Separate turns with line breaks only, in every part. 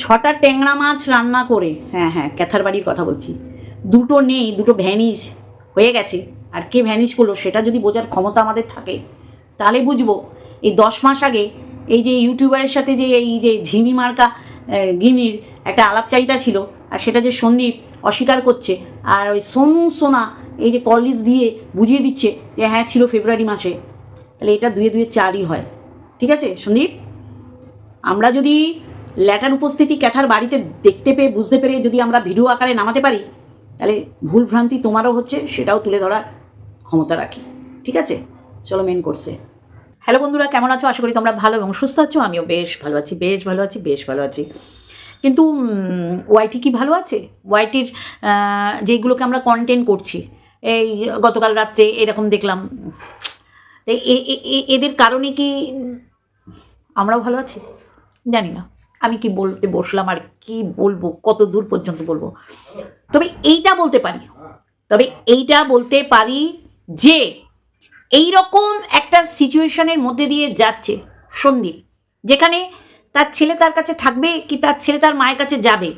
ছটা ট্যাংরা মাছ রান্না করে হ্যাঁ হ্যাঁ ক্যাথার বাড়ির কথা বলছি। দুটো নেই, দুটো ভ্যানিশ হয়ে গেছে। আর কে ভ্যানিশ করল সেটা যদি বোঝার ক্ষমতা আমাদের থাকে, তাহলে বুঝব। এই দশ মাস আগে এই যে ইউটিউবারের সাথে যে এই যে ঝিমি মার্কা গিমির একটা আলাপচারিতা ছিল, আর সেটা যে সন্দীপ অস্বীকার করছে, আর ওই সোনু সোনা এই যে কলিজ দিয়ে বুঝিয়ে দিচ্ছে যে হ্যাঁ ছিল ফেব্রুয়ারি মাসে। তাহলে এটা দুয়ে দুয়ে চারই হয়। ঠিক আছে, সন্দীপ? আমরা যদি ল্যাটার উপস্থিতি ক্যাথার বাড়িতে দেখতে পেয়ে, বুঝতে পেরে যদি আমরা ভিডিও আকারে নামাতে পারি, তাহলে ভুল ভ্রান্তি তোমারও হচ্ছে, সেটাও তুলে ধরার ক্ষমতা রাখি। ঠিক আছে? চলো মেন করছে হ্যালো বন্ধুরা, কেমন আছো? আশা করি তোমরা ভালো এবং সুস্থ আছো। আমিও বেশ ভালো আছি, বেশ ভালো আছি, বেশ ভালো আছি। কিন্তু ওয়াইটি কি ভালো আছে? ওয়াইটির যেইগুলোকে আমরা কন্টেন্ট করছি, এই গতকাল রাত্রে এরকম দেখলাম। এদের কারণে কি আমরাও ভালো আছি? জানি না। আমি কি বলতে বসলাম আর কি বলব? কত দূর পর্যন্ত বলব? তবে এইটা বলতে পারি। তবে এইটা বলতে পারি যে এই রকম একটা সিচুয়েশনের মধ্যে দিয়ে যাচ্ছে সন্দীপ। যেখানে তার ছেলে তার কাছে থাকবে কি তার ছেলে তার মায়ের কাছে যাবে?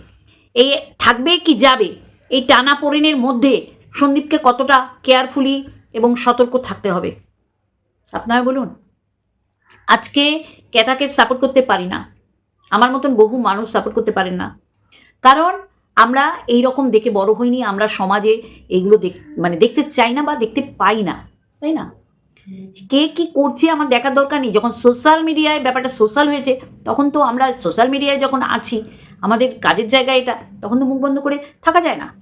এই থাকবে কি যাবে? এই টানা পড়েনের মধ্যে সন্দীপকে কতটা কেয়ারফুলি এবং সতর্ক থাকতে হবে? আপনারা বলুন। আজকে ক্যাথাকে সাপোর্ট করতে পারি না। আমার মতন বহু মানুষ সাপোর্ট করতে পারেন না। কারণ আমরা এই রকম দেখে বড় হইনি আমরা সমাজে এইগুলো দেখ মানে দেখতে চাই না বা দেখতে পাই না তাই না? কে কি করছে আমার দেখার দরকার নেই। যখন সোশ্যাল মিডিয়ায় ব্যাপারটা সোশ্যাল হয়েছে তখন তো আমরা সোশ্যাল মিডিয়ায় যখন আছি আমাদের কাজের জায়গায় এটা তখন তো মুখ বন্ধ করে থাকা যায় না।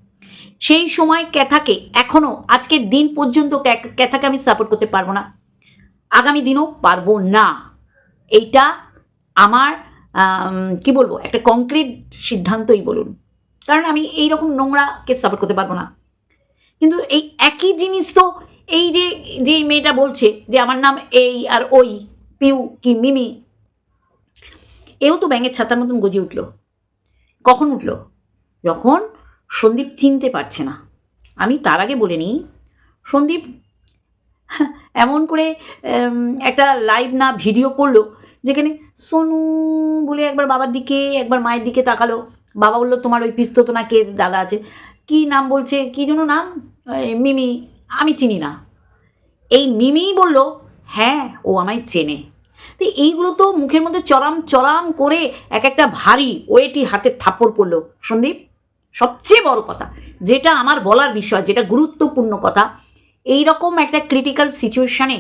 সেই সময় ক্যাথাকে এখনও আজকের দিন পর্যন্ত ক্যা- ক্যাথাকে আমি সাপোর্ট করতে পারব না। আগামী দিনও পারব না। এইটা আমার আম, কি বলব, একটা কংক্রিট সিদ্ধান্তই বলুন। কারণ আমি এই রকম নোংরাকে সাপোর্ট করতে পারব না। কিন্তু এই একই জিনিস তো এই যে যে মেয়েটা বলছে যে আমার নাম এই আর ওই, পিউ কি মিমি, এও তো ব্যাঙের ছাতার মতন গজিয়ে উঠল। কখন উঠল? যখন সন্দীপ চিনতে পারছে না। আমি তার আগে বলে নিই, সন্দীপ এমন করে একটা লাইভ না ভিডিও করল যেখানে সোনু বলে একবার বাবার দিকে, একবার মায়ের দিকে তাকালো। বাবা বলল, তোমার ওই পিস্তো তো না কে দাদা আছে? কি নাম বলছে, কি যেন নাম? মিমি, আমি চিনি না। এই মিমিই বলল হ্যাঁ ও আমায় চেনে। তো এইগুলো তো মুখের মধ্যে চরাম চরাম করে এক একটা ভারী, ওয়েটি হাতে থাপ্পড় পড়ল। সন্দীপ, সবচেয়ে বড় কথা, যেটা আমার বলার বিষয়, যেটা গুরুত্বপূর্ণ কথা এই রকম একটা ক্রিটিক্যাল সিচুয়েশানে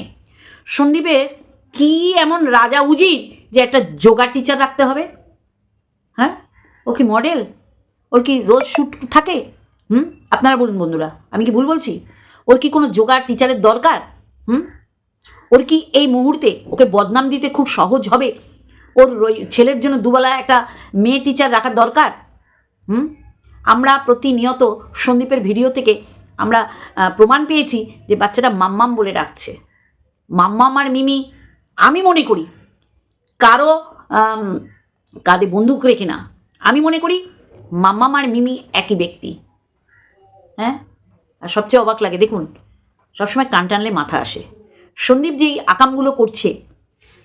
সন্দীপের কি এমন রাজা উচিত যে একটা যোগা টিচার রাখতে হবে? হ্যাঁ? ও কি মডেল ওর কি রোজ শ্যুট থাকে? হুম? আপনারা বলুন বন্ধুরা, আমি কি ভুল বলছি? ওর কি কোনো যোগা টিচারের দরকার? হুম? ওর কি এই মুহূর্তে ওকে বদনাম দিতে খুব সহজ হবে? ওর ছেলের জন্য দুবেলা একটা মেয়ে টিচার রাখার দরকার? হুম? আমরা প্রতিনিয়ত সন্দীপের ভিডিও থেকে আমরা প্রমাণ পেয়েছি যে বাচ্চাটা মাম্মাম বলে ডাকছে। মাম্মাম আর মিমি আমি মনে করি কারও কাঁধে বন্দুক রেখে না। আমি মনে করি মাম্মাম আর মিমি একই ব্যক্তি। হ্যাঁ? আর সবচেয়ে অবাক লাগে, দেখুন, সবসময় কান টানলে মাথা আসে। সন্দীপ যেই আকামগুলো করছে,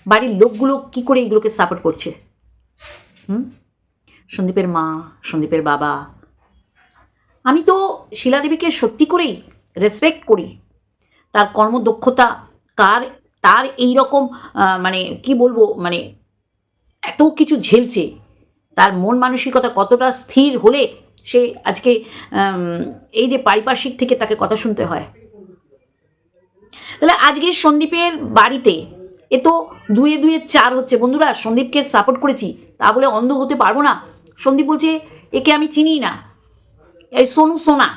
বাড়ির লোকগুলো কি করে এইগুলোকে সাপোর্ট করছে? হুম? সন্দীপের মা, সন্দীপের বাবা। আমি তো শিলাদেবীকে সত্যি করেই রেসপেক্ট করি। তার কর্মদক্ষতা, কার তার এই রকম মানে কি বলব মানে এত কিছু ঝেলছে, তার মন মানসিকতা কতটা স্থির হলে সে আজকে এই যে পারিপার্শ্বিক থেকে তাকে কথা শুনতে হয়। তাহলে আজকে সন্দীপের বাড়িতে এ তো দুয়ে দুয়ে চার হচ্ছে। বন্ধুরা, সন্দীপকে সাপোর্ট করেছি, তা বলে অন্ধ হতে পারব না। সন্দীপ বলছে, একে আমি চিনি না। এই সোনু, সোনা,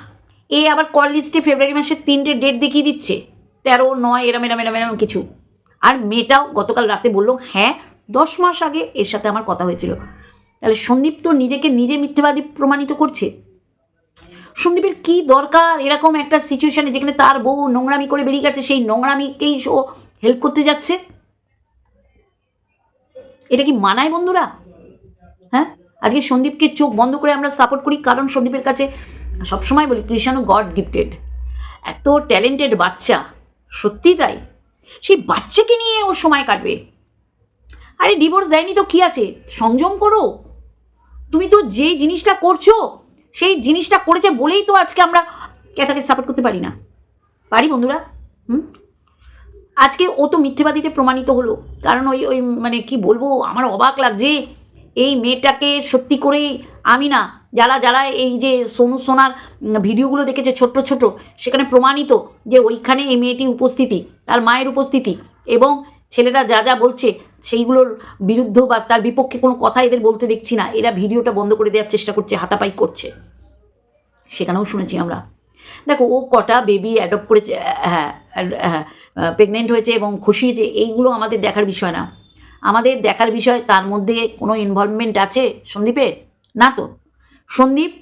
এ আবার কল লিস্টে ফেব্রুয়ারি মাসের তিনটে ডেট দেখিয়ে দিচ্ছে। তেরো, নয়, এরম এরম এরম এরম কিছু। আর মেয়েটাও গতকাল রাতে বলল হ্যাঁ দশ মাস আগে এর সাথে আমার কথা হয়েছিল। তাহলে সন্দীপ তো নিজেকে নিজে মিথ্যেবাদী প্রমাণিত করছে। সন্দীপের কি দরকার? এরকম একটা সিচুয়েশনে যেখানে তার বউ নোংরামি করে বেরিয়ে গেছে, সেই নোংরামিকেই ও হেল্প করতে যাচ্ছে? এটা কি মানায় বন্ধুরা? হ্যাঁ? আজকে সন্দীপকে চোখ বন্ধ করে আমরা সাপোর্ট করি, কারণ সন্দীপের কাছে সবসময় বলি কৃষাণু গড গিফটেড এত ট্যালেন্টেড বাচ্চা। সত্যি তাই? সেই বাচ্চাকে নিয়ে ও সময় কাটবে। আরে ডিভোর্স দেয়নি তো কি আছে? সংযম করো। তুমি তো যে জিনিসটা করছ, সেই জিনিসটা করেছে বলেই তো আজকে আমরা ক্যাথাকে সাপোর্ট করতে পারি না। পারি বন্ধুরা? হুম? আজকে ও তো মিথ্যেবাদীতে প্রমাণিত হলো। কারণ ওই ওই মানে কি বলব, আমার অবাক লাগছে। এই মেয়েটাকে সত্যি করেই আমি না যারা যারা এই যে সোনু সোনার ভিডিওগুলো দেখেছে ছোট্ট ছোট সেখানে প্রমাণিত যে ওইখানে এই মেয়েটি উপস্থিতি, তার মায়ের উপস্থিতি এবং ছেলেরা যা যা বলছে সেইগুলোর বিরুদ্ধ বা তার বিপক্ষে কোনো কথা এদের বলতে দেখছি না। এরা ভিডিওটা বন্ধ করে দেওয়ার চেষ্টা করছে, হাতাপাই করছে। সেখানেও শুনেছি আমরা। দেখো, ও কটা বেবি অ্যাডপ্ট করেছে হ্যাঁ হ্যাঁ প্রেগনেন্ট হয়েছে এবং খুশি হয়েছে এইগুলো আমাদের দেখার বিষয় না। আমাদের দেখার বিষয় তার মধ্যে কোনো ইনভলভমেন্ট আছে সন্দীপের? না তো? সন্দীপ,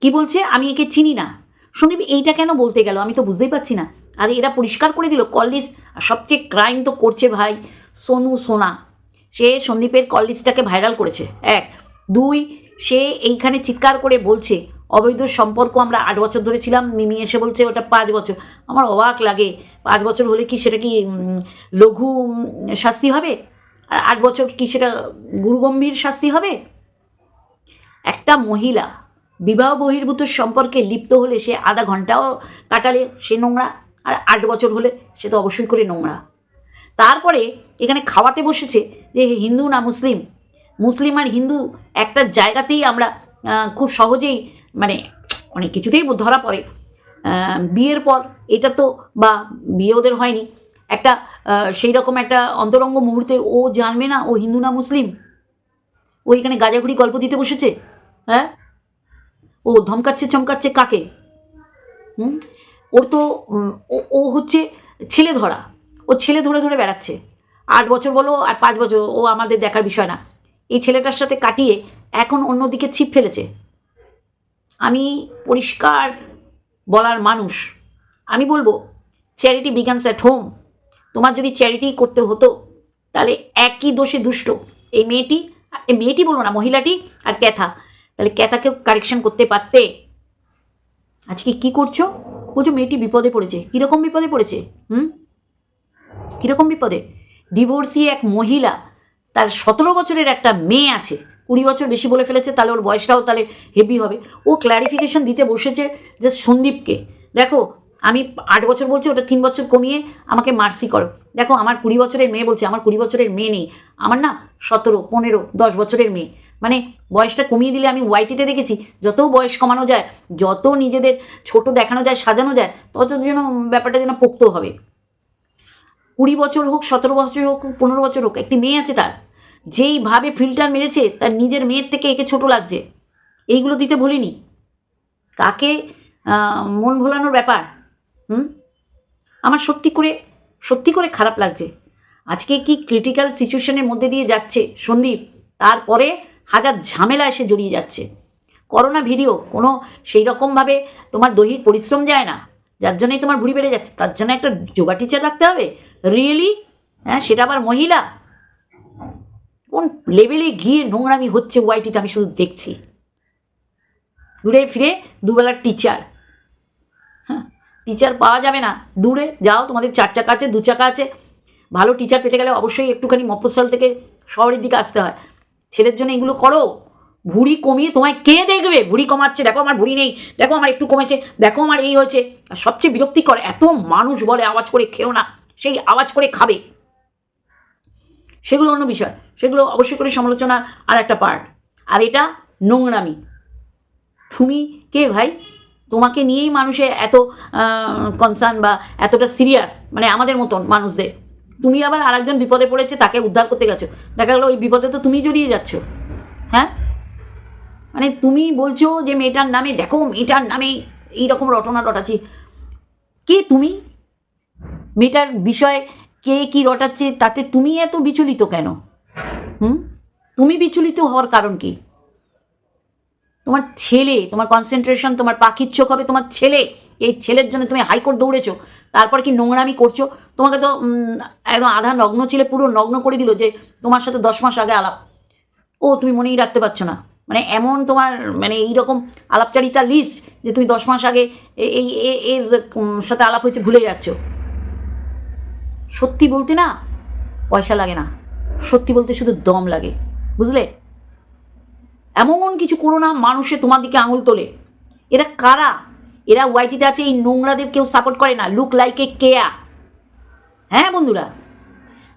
কি বলছে? আমি একে চিনি না। সন্দীপ, এইটা কেন বলতে গেল? আমি তো বুঝতেই পারছি না। আর, এরা পরিষ্কার করে দিল কল লিস্ট আর সবচেয়ে ক্রাইম তো করছে ভাই সোনু সোনা। সে সন্দীপের কল লিস্টটাকে ভাইরাল করেছে। এক। দুই, সে এইখানে চিৎকার করে বলছে, অবৈধ সম্পর্ক আমরা আট বছর ধরে ছিলাম। মিমি এসে বলছে, ওটা পাঁচ বছর। আমার অবাক লাগে। পাঁচ বছর হলে কি সেটা কি লঘু শাস্তি হবে? আর আট বছর কি সেটা গুরুগম্ভীর শাস্তি হবে? একটা মহিলা বিবাহ বহির্ভূত সম্পর্কে লিপ্ত হলে সে আধা ঘন্টাও কাটালে সে নোংরা, আর আট বছর হলে সে তো অবশ্যই করে নোংরা। তারপরে এখানে খাওয়াতে বসেছে যে হিন্দু না মুসলিম? মুসলিম আর হিন্দু একটা জায়গাতেই আমরা খুব সহজেই মানে অনেক কিছুতেই ধরা পড়ে। বিয়ের পর এটা তো, বা বিয়ে ওদের হয়নি। একটা সেই রকম একটা অন্তরঙ্গ মুহূর্তে ও জানবে না ও হিন্দু না মুসলিম? ও এখানে গাজাগুড়ি গল্প দিতে বসেছে? হ্যাঁ? ও ধমকাচ্ছে, চমকাচ্ছে কাকে? হুম? ওর তো ও- হচ্ছে ছেলে ধরা। ও ছেলে ধরে ধরে বেড়াচ্ছে। আট বছর বলো আর পাঁচ বছর, ও আমাদের দেখার বিষয় না। এই ছেলেটার সাথে কাটিয়ে এখন অন্যদিকে ছিপ ফেলেছে। আমি পরিষ্কার বলার মানুষ। আমি বলব চ্যারিটি বিগানস অ্যাট হোম তোমার যদি চ্যারিটি করতে হতো, তাহলে একই দোষে দুষ্ট। এই মেয়েটি এই মেয়েটি বলব না, মহিলাটি আর ক্যাথা। তাহলে ক্যাথাকে কারেকশন করতে পারতে? আজকে কি করছ? বলছো মেয়েটি বিপদে পড়েছে। কীরকম বিপদে পড়েছে? হুম? কীরকম বিপদে? ডিভোর্সি এক মহিলা, তার সতেরো বছরের একটা মেয়ে আছে। কুড়ি বছর বেশি বলে ফেলেছে, তাহলে ওর বয়সটাও তাহলে হেভি হবে। ও ক্ল্যারিফিকেশন দিতে বসেছে যে সন্দীপকে, দেখো, আমি আট বছর বলছি, ওটা তিন বছর কমিয়ে আমাকে মার্সি করো। দেখো, আমার কুড়ি বছরের মেয়ে বলছে, আমার কুড়ি বছরের মেয়ে নেই। আমার না সতেরো, পনেরো, দশ বছরের মেয়ে। মানে বয়সটা কমিয়ে দিলে আমি ওয়াইটিতে দেখেছি, যত বয়স কমানো যায়, যত নিজেদের ছোট দেখানো যায়, সাজানো যায়, তত যেন ব্যাপারটা যেন পোক্ত হবে। কুড়ি বছর হোক, সতেরো বছর হোক, পনেরো বছর হোক, একটি মেয়ে আছে তার, যেইভাবে ফিল্টার মেরেছে, তার নিজের মেয়ের থেকে একে ছোট লাগছে। এইগুলো দিতে ভুলিনি। কাকে মন ভোলানোর ব্যাপার, হুম? আমার সত্যি করে সত্যি করে খারাপ লাগছে। আজকে কি ক্রিটিক্যাল সিচুয়েশনের মধ্যে দিয়ে যাচ্ছে সন্দীপ? তারপরে হাজার ঝামেলা এসে জড়িয়ে যাচ্ছে। করোনা ভিডিও, কোনো সেই রকমভাবে তোমার দৈহিক পরিশ্রম যায় না, যার জন্যই তোমার ভুড়ি বেড়ে যাচ্ছে, তার জন্য একটা যোগা টিচার রাখতে হবে। রিয়েলি হ্যাঁ সেটা আবার মহিলা? কোন লেভেলে গিয়ে নোংরামি হচ্ছে ওয়াইটিতে আমি শুধু দেখছি। ঘুরে ফিরে দুবেলার টিচার হ্যাঁ টিচার পাওয়া যাবে না। দূরে যাও, তোমাদের চার চাকা আছে, দু চাকা আছে। ভালো টিচার পেতে গেলে অবশ্যই একটুখানি মফস্বল থেকে শহরের দিকে আসতে হয়। ছেলের জন্য এগুলো করো। ভুড়ি কমিয়ে তোমায় কে দেখবে ভুড়ি কমাচ্ছে। দেখো আমার ভুড়ি নেই। দেখো আমার একটু কমেছে। দেখো আমার এই হয়েছে। আর সবচেয়ে বিরক্তিকর, এত মানুষ বলে আওয়াজ করে খেও না। সেই আওয়াজ করে খাবে। সেগুলো অন্য বিষয়। সেগুলো অবশ্যই করে সমালোচনার আর একটা পার্ট আর এটা নোংরামি। তুমি কে ভাই? তোমাকে নিয়েই মানুষে এত কনসার্ন বা এতটা সিরিয়াস মানে আমাদের মতন মানুষদের। তুমি আবার আরেকজন বিপদে পড়েছে, তাকে উদ্ধার করতে গেছো। দেখা গেলো ওই বিপদে তো তুমি জড়িয়ে যাচ্ছ। হ্যাঁ? মানে তুমি বলছো যে মেয়েটার নামে, দেখো মেয়েটার নামে এইরকম রটনা রটাচ্ছি। কে তুমি? মেয়েটার বিষয়ে কে কি রটাচ্ছে, তাতে তুমি এত বিচলিত কেন? হুম? তুমি বিচলিত হওয়ার কারণ কি? তোমার ছেলে, তোমার কনসেন্ট্রেশন তোমার পাখির চোখ হবে তোমার ছেলে। এই ছেলের জন্য তুমি হাইকোর্ট দৌড়েছো। তারপর কি নোংরামি করছ? তোমাকে তো একদম আধা নগ্ন ছেলে পুরো নগ্ন করে দিল যে তোমার সাথে দশ মাস আগে আলাপ। ও, তুমি মনেই রাখতে পারছ না। মানে এমন তোমার মানে এইরকম আলাপচারিতা লিস্ট যে তুমি দশ মাস আগে এই এর সাথে আলাপ হয়েছে ভুলে যাচ্ছ। সত্যি বলতে না, পয়সা লাগে না। সত্যি বলতে শুধু দম লাগে। বুঝলে? এমন কিছু করো না, মানুষে তোমার দিকে আঙুল তোলে। এরা কারা? এরা ওয়াইটিতে আছে, এই নোংরাদের কেউ সাপোর্ট করে না। লুক লাইক কেয়া হ্যাঁ বন্ধুরা?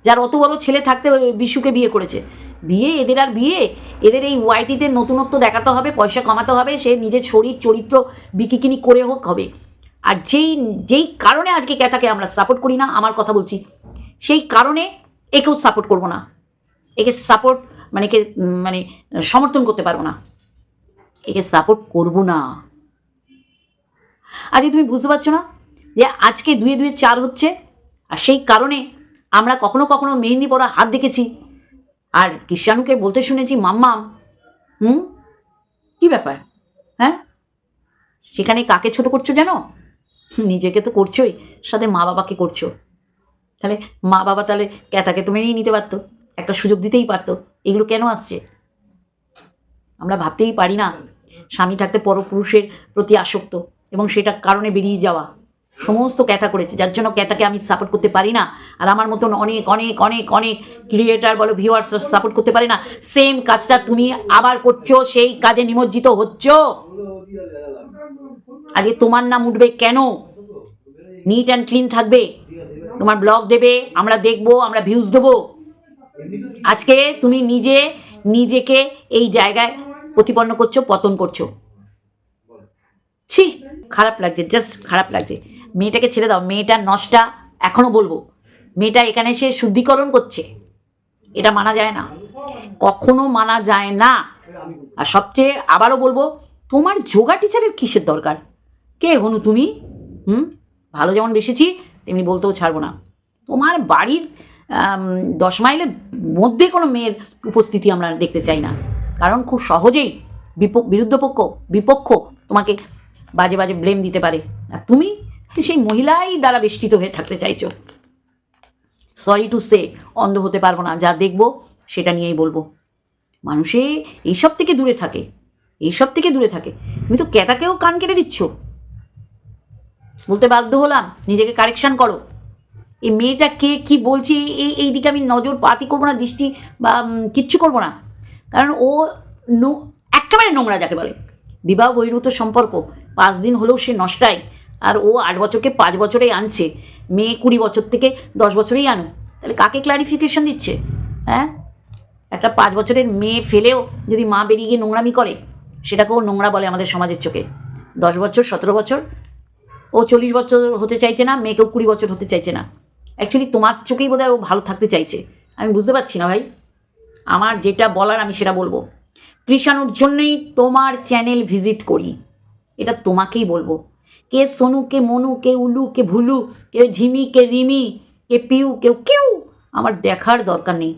যার অত বড় ছেলে থাকতে বিশুকে বিয়ে করেছে। বিয়ে এদের আর বিয়ে? এদের এই ওয়াইটিতে নতুনত্ব দেখাতে হবে, পয়সা কমাতে হবে, সে নিজের শরীর, চরিত্র বিকিকিনি করে হোক হবে। আর যেই যেই কারণে আজকে ক্যাথাকে আমরা সাপোর্ট করি না, আমার কথা বলছি, সেই কারণে একেও সাপোর্ট করব না। একে সাপোর্ট মানে একে মানে সমর্থন করতে পারব না। একে সাপোর্ট করব না। আজকে তুমি বুঝতে পারছ না যে আজকে দুয়ে দুয়ে চার হচ্ছে, আর সেই কারণে আমরা কখনো কখনো মেহেন্দি পরা হাত দেখেছি। আর কৃষ্ণাণুকে বলতে শুনেছি, মাম্মাম, হুম? কি ব্যাপার? হ্যাঁ? সেখানে কাকে ছোট করছ জানো? নিজেকে তো করছোই, সাথে মা বাবাকে করছ। তাহলে মা বাবা তাহলে ক্যাতাকে তো মেনেই নিতে পারতো, একটা সুযোগ দিতেই পারতো। এগুলো কেন আসছে? আমরা ভাবতেই পারি না স্বামী থাকতে পরপুরুষের প্রতি আসক্ত এবং সেটা কারণে বেরিয়ে যাওয়া। সমস্ত ক্যাথা করেছে, যার জন্য ক্যাথাকে আমি সাপোর্ট করতে পারি না। আর আমার মতন অনেক অনেক অনেক অনেক ক্রিয়েটার বলো ভিউয়ার্স সাপোর্ট করতে পারি না। সেম কাজটা তুমি আবার করছ, সেই কাজে নিমজ্জিত হচ্ছ। আজকে তোমার নাম উঠবে কেন? নিট অ্যান্ড ক্লিন থাকবে। তোমার ব্লগ দেবে, আমরা দেখব, আমরা ভিউজ দেবো। আজকে তুমি নিজে, নিজেকে এই জায়গায় প্রতিপন্ন করছ, পতন করছ। ছি, খারাপ লাগছে জাস্ট খারাপ লাগছে। মেয়েটাকে ছেড়ে দাও, মেয়েটার নষ্টা এখনও বলব। মেয়েটা এখানে সে শুদ্ধিকরণ করছে। এটা মানা যায় না। কখনো মানা যায় না। আর সবচেয়ে আবারও বলব, তোমার যোগা টিচারের কিসের দরকার? কে হনু তুমি? হুম? ভালো যেমন বেসেছি, তেমনি বলতেও ছাড়বো না। তোমার বাড়ির দশ মাইলের মধ্যে কোনো মেয়ের উপস্থিতি আমরা দেখতে চাই না। কারণ খুব সহজেই বিপ বিরুদ্ধ পক্ষ বিপক্ষ তোমাকে বাজে বাজে ব্লেম দিতে পারে। আর তুমি সেই মহিলাই দ্বারা বেষ্টিত হয়ে থাকতে চাইছো। সরি টু সে অন্ধ হতে পারব না। যা দেখব, সেটা নিয়েই বলব। মানুষে এইসব থেকে দূরে থাকে। এইসব থেকে দূরে থাকে। তুমি তো ক্যাতাকেও কান কেটে দিচ্ছ। বলতে বাধ্য হলাম, নিজেকে কারেকশান করো। এই মেয়েটা কে, কী বলছে, এই এই দিকে আমি নজর পাতি করব না, দৃষ্টি বা কিচ্ছু করব না। কারণ ও নো, একেবারে নোংরা যাকে বলে। বিবাহ বহির্ভূত সম্পর্ক, পাঁচ দিন হলেও সে নষ্টায়। আর ও আট বছরকে পাঁচ বছরেই আনছে। মেয়ে কুড়ি বছর থেকে দশ বছরেই আনো তাহলে কাকে ক্লারিফিকেশন দিচ্ছে? হ্যাঁ? একটা পাঁচ বছরের মেয়ে ফেলেও যদি মা বেরিয়ে গিয়ে নোংরামি করে, সেটাকেও নোংরা বলে আমাদের সমাজের চোখে। দশ বছর, সতেরো বছর, ও চল্লিশ বছর হতে চাইছে না, মেয়েকেও কুড়ি বছর হতে চাইছে না। অ্যাকচুয়ালি তোমার চোখেই বোধহয় ও ভালো থাকতে চাইছে। আমি বুঝতে পারছি না ভাই। আমার যেটা বলার আমি সেটা বলব। কৃষাণুর জন্যই তোমার চ্যানেল ভিজিট করি। এটা তোমাকেই বলব। কে সোনু, কে মনু, কে উলু, কে ভুলু, কে ঝিমি, কে রিমি, কে পিউ কেউ কেউ আমার দেখার দরকার নেই।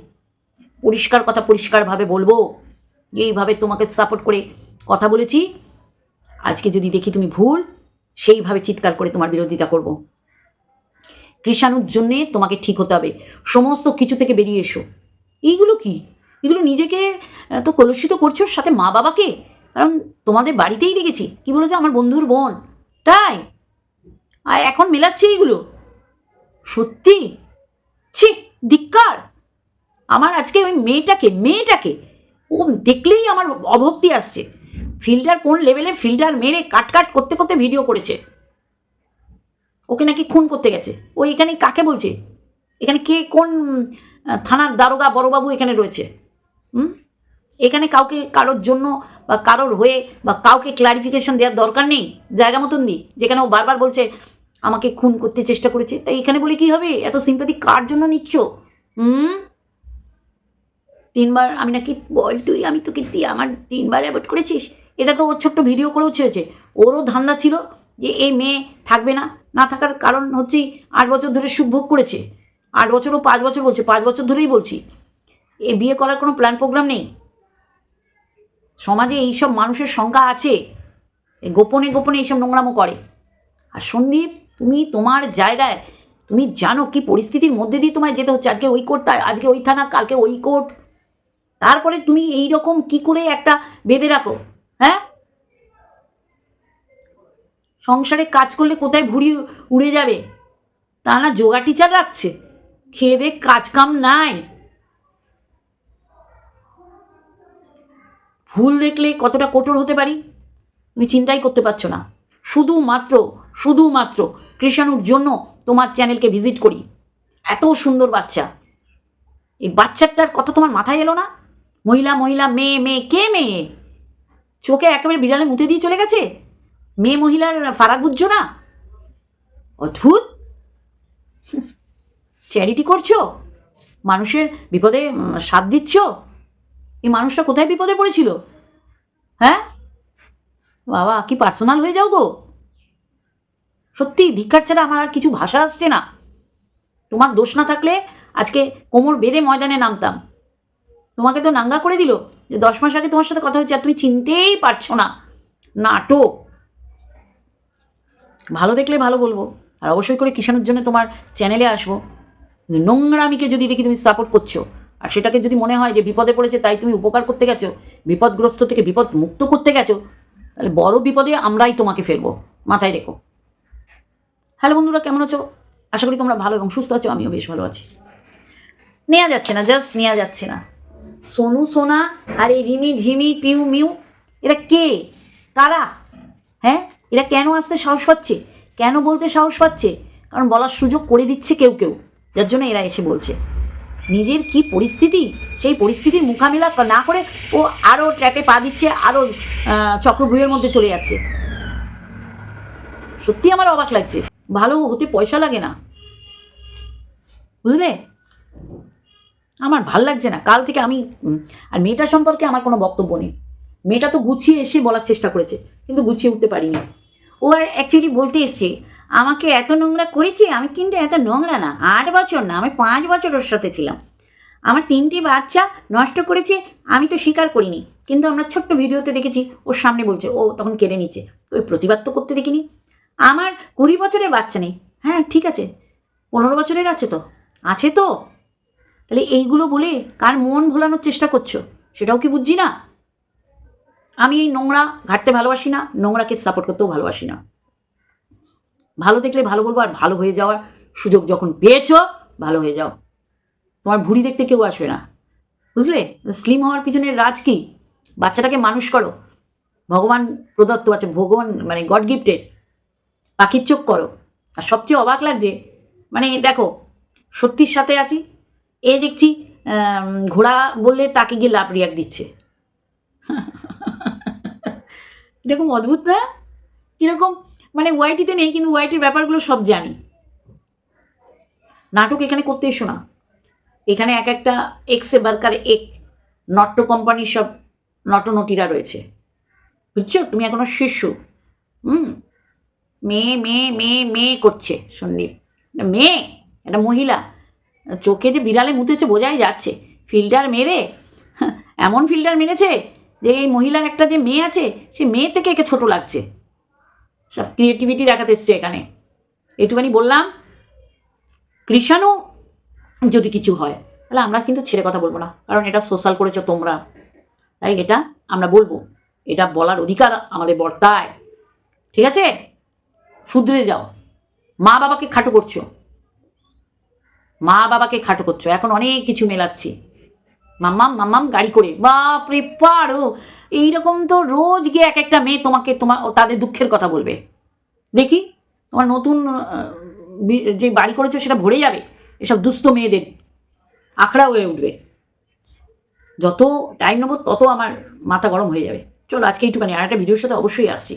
পরিষ্কার কথা পরিষ্কারভাবে বলব। এইভাবে তোমাকে সাপোর্ট করে কথা বলেছি। আজকে যদি দেখি তুমি ভুল, সেইভাবে চিৎকার করে তোমার বিরোধিতা করব। কৃষাণুর জন্যে তোমাকে ঠিক হতে হবে। সমস্ত কিছু থেকে বেরিয়ে এসো। এইগুলো কি? এগুলো নিজেকে তো কলুষিত করছ সাথে মা বাবাকে? কারণ তোমাদের বাড়িতেই দেখেছি। কি বলেছ? আমার বন্ধুর বোন। তাই? আর এখন মেলাচ্ছে এইগুলো? সত্যি? ছি, ধিক্কার! আমার আজকে ওই মেয়েটাকে মেয়েটাকে ও দেখলেই আমার অভক্তি আসছে। ফিল্টার কোন লেভেলে ফিল্টার মেরে কাট কাট করতে করতে ভিডিও করেছে। ওকে নাকি খুন করতে গেছে। ও এখানে কাকে বলছে? এখানে কে কোন থানার দারোগা বড়বাবু এখানে রয়েছে? হুম? এখানে কাউকে কারোর জন্য বা কারোর হয়ে বা কাউকে ক্লারিফিকেশন দেওয়ার দরকার নেই, জায়গা মতন দিই যেখানে ও বারবার বলছে, আমাকে খুন করতে চেষ্টা করেছে। তাই এখানে বলে কি হবে? এত সিম্পাতি কার জন্য নিচ্ছ? হুম? তিনবার আমি নাকি বল তুই, আমি তোকে দিয়ে আমার তিনবার অ্যাভয়েড করেছিস? এটা তো ওর ছোট্ট ভিডিও করেও ছেড়েছে। ওরও ধান্দা ছিল যে এই মেয়ে থাকবে না না থাকার কারণ হচ্ছে আট বছর ধরে সুখ ভোগ করেছে। আট বছর ও পাঁচ বছর বলছে, পাঁচ বছর ধরেই বলছি। এ বিয়ে করার কোনো প্ল্যান প্রোগ্রাম নেই? সমাজে এইসব মানুষের সংখ্যা আছে। গোপনে গোপনে এইসব নোংরামো করে। আর সন্দীপ, তুমি তোমার জায়গায়, তুমি জানো কি পরিস্থিতির মধ্যে দিয়ে তোমায় যেতে হচ্ছে? আজকে ওই কোর্ট আজকে ওই থানা, কালকে ওই কোর্ট তারপরে তুমি এই রকম কি করে একটা বেঁধে রাখো হ্যাঁ? সংসারে কাজ করলে কোথায় ভুড়ি উড়ে যাবে? তা না যোগা টিচার রাখছে। খেয়ে দে কাজ কাম নাই। ভুল দেখলে কতটা কঠোর হতে পারি? তুমি চিন্তাই করতে পারছ না। শুধুমাত্র শুধুমাত্র কৃষাণুর জন্য তোমার চ্যানেলকে ভিজিট করি। এত সুন্দর বাচ্চা। এই বাচ্চাটার কথা তোমার মাথায় এলো না? মহিলা মহিলা, মেয়ে মেয়ে, কে মেয়ে? চোখে একেবারে বিড়ালে মুতে দিয়ে চলে গেছে? মেয়ে মহিলার ফারাক বুঝছ না? অদ্ভুত। চ্যারিটি করছ? মানুষের বিপদে সাথ দিচ্ছ? এই মানুষটা কোথায় বিপদে পড়েছিল? হ্যাঁ? বাবা, কি পার্সোনাল হয়ে যাও গো। সত্যি ধিক্কার ছাড়া আমার আর কিছু ভাষা আসছে না। তোমার দোষ না থাকলে আজকে কোমর বেঁধে ময়দানে নামতাম। তোমাকে তো নাঙ্গা করে দিল যে দশ মাস আগে তোমার সাথে কথা হচ্ছে আর তুমি চিনতেই পারছ না। নাটক। ভালো দেখলে ভালো বলব। আর অবশ্যই করে কিষাণের জন্য তোমার চ্যানেলে আসব। নোংরামিকে যদি দেখি তুমি সাপোর্ট করছ, আর সেটাকে যদি মনে হয় যে বিপদে পড়েছে তাই তুমি উপকার করতে গেছো, বিপদগ্রস্ত থেকে বিপদ মুক্ত করতে গেছো, তাহলে বড় বিপদে আমরাই তোমাকে ফেলব। মাথায় রেখো। হ্যালো বন্ধুরা, কেমন আছো? আশা করি তোমরা ভালো এবং সুস্থ আছো, আমিও বেশ ভালো আছি। নেওয়া যাচ্ছে না জাস্ট নেওয়া যাচ্ছে না। সোনু, সোনা, আর এই রিমি, ঝিমি, পিউ, মিউ, এরা কে? কারা? হ্যাঁ? এরা কেন আসতে সাহস পাচ্ছে? কেন বলতে সাহস পাচ্ছে? কারণ বলার সুযোগ করে দিচ্ছে কেউ কেউ। যার জন্য এরা এসে বলছে। নিজের কি পরিস্থিতি? সেই পরিস্থিতির মোকাবিলা না করে ও আরও ট্র্যাপে পা দিচ্ছে আরও চক্রভূহের মধ্যে চলে যাচ্ছে। সত্যি আমার অবাক লাগছে। ভালো হতে পয়সা লাগে না। বুঝলে? আমার ভালো লাগছে না। কাল থেকে আমি আর মেয়েটার সম্পর্কে আমার কোনো বক্তব্য নেই। মেয়েটা তো গুছিয়ে এসে বলার চেষ্টা করেছে, কিন্তু গুছিয়ে উঠতে পারিনি। ও আর অ্যাকচুয়ালি বলতে এসছে, আমাকে এত নোংরা করেছে, আমি কিন্তু এত নোংরা না, আট বছর না, আমি পাঁচ বছর ওর সাথে ছিলাম। আমার তিনটি বাচ্চা নষ্ট করেছে, আমি তো স্বীকার করিনি, কিন্তু আমরা ছোট্ট ভিডিওতে দেখেছি, ওর সামনে বলছে, ও তখন কেড়ে নিচ্ছে। ওই প্রতিবাদ তো করতে দেখিনি। আমার কুড়ি বছরের বাচ্চা নেই। হ্যাঁ ঠিক আছে, পনেরো বছরের আছে তো আছে তো। তাহলে এইগুলো বলে কার মন ভোলানোর চেষ্টা করছ? সেটাও কি বুঝছি না? আমি এই নোংরা ঘাটতে ভালোবাসি না, নোংরাকে সাপোর্ট করতেও ভালোবাসি না। ভালো দেখলে ভালো বলব আর ভালো হয়ে যাওয়ার সুযোগ যখন পেয়েছ, ভালো হয়ে যাও। তোমার ভুড়ি দেখতে কেউ আসবে না। বুঝলে? স্লিম হওয়ার পিছনে রাজ কি? বাচ্চাটাকে মানুষ করো। ভগবান প্রদত্ত আছে, ভগবান মানে গড গিফটেড পাখির চোখ করো। আর সবচেয়ে অবাক লাগছে মানে দেখো, সত্যির সাথে আছি এ দেখছি ঘোড়া বললে তাকে গিয়ে লাভ রিয়াক দিচ্ছে। এরকম অদ্ভুত না? কীরকম? মানে ওয়াইটিতে নেই, কিন্তু ওয়াইটির ব্যাপারগুলো সব জানি। নাটক এখানে করতে এসো না। এখানে এক একটা এক্সে বার্কার এক নট্য কোম্পানির সব নটনটিরা রয়েছে। বুঝছ? তুমি এখনও শিশু। হুম? মেয়ে মেয়ে মেয়ে মেয়ে করছে সন্দীপ। মেয়ে, একটা মহিলা। চোখে যে বিড়ালে মুতেছে বোঝাই যাচ্ছে। ফিল্টার মেরে এমন ফিল্টার মেরেছে যে এই মহিলার একটা যে মেয়ে আছে, সে মেয়ে থেকে একে ছোট লাগছে। সব ক্রিয়েটিভিটি দেখাতে এসছে এখানে। এইটুখানি বললাম, কৃষাণু যদি কিছু হয়, তাহলে আমরা কিন্তু ছেড়ে কথা বলব না, কারণ এটা সোশ্যাল করেছ তোমরা। তাই এটা আমরা বলব। এটা বলার অধিকার আমাদের বর্তায়। ঠিক আছে? শুধরে যাও। মা বাবাকে খাটো করছ। মা বাবাকে খাটো করছ। এখন অনেক কিছু মেলাচ্ছি। মাম্মাম মাম্মাম, গাড়ি করে। বাপরে, পারো। এইরকম তো রোজ গিয়ে এক একটা মেয়ে তোমাকে তোমার তাদের দুঃখের কথা বলবে। দেখি, তোমার নতুন যে বাড়ি করেছ সেটা ভরে যাবে এসব দুস্থ মেয়েদের। আখড়া হয়ে উঠবে। যত টাইম নেব, তত আমার মাথা গরম হয়ে যাবে। চলো, আজকে এইটুখানি আর একটা ভিডিওর সাথে অবশ্যই আসছি।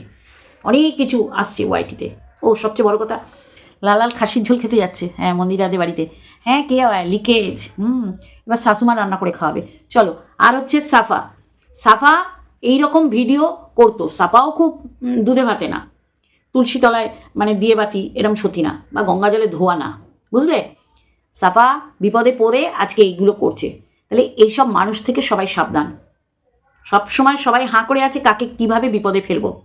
অনেক কিছু আসছে ওয়াইটিতে ও, সবচেয়ে বড় কথা লাল লাল খাসির ঝোল খেতে যাচ্ছে। হ্যাঁ মন্দিরাদের বাড়িতে। হ্যাঁ কে হয়? লিকেজ। হুম, এবার শাশুমা রান্না করে খাওয়াবে। চলো, আর হচ্ছে সাফা। সাফা এই রকম ভিডিও করতো। সাফাও খুব দুধে ভাতে না। তুলসী তলায় মানে দিয়ে বাতি, এরম সতী না বা গঙ্গা জলে ধোয়া না। বুঝলে? সাফা বিপদে পড়ে আজকে এইগুলো করছে। তাহলে এইসব মানুষ থেকে সবাই সাবধান। সব সময় সবাই হাঁ করে আছে কাকে কীভাবে বিপদে ফেলব।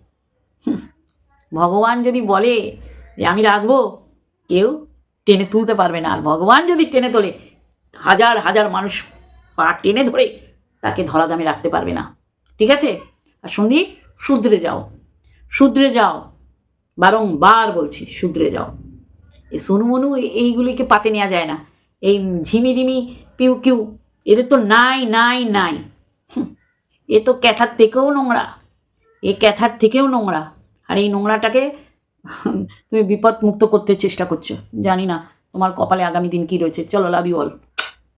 ভগবান যদি বলে যে আমি রাখব কেউ টেনে তুলতে পারবে না। আর ভগবান যদি টেনে তোলে, হাজার হাজার মানুষ পা টেনে ধরে তাকে ধরা দামে রাখতে পারবে না। ঠিক আছে? আর সন্দীপ শুধরে যাও। শুধরে যাও। বারংবার বলছি, শুধরে যাও। এই সোনুমনু এইগুলিকে পাতে নেওয়া যায় না। এই ঝিমিরিমি, পিউ কিউ, এদের তো নাই নাই নাই। এ তো ক্যাথার থেকেও নোংরা। এ ক্যাথার থেকেও নোংরা। আর এই নোংরাটাকে তুমি বিপদ মুক্ত করতে চেষ্টা করছ, জানি না তোমার কপালে আগামী দিন কি রয়েছে। চলো লাভ ইউ অল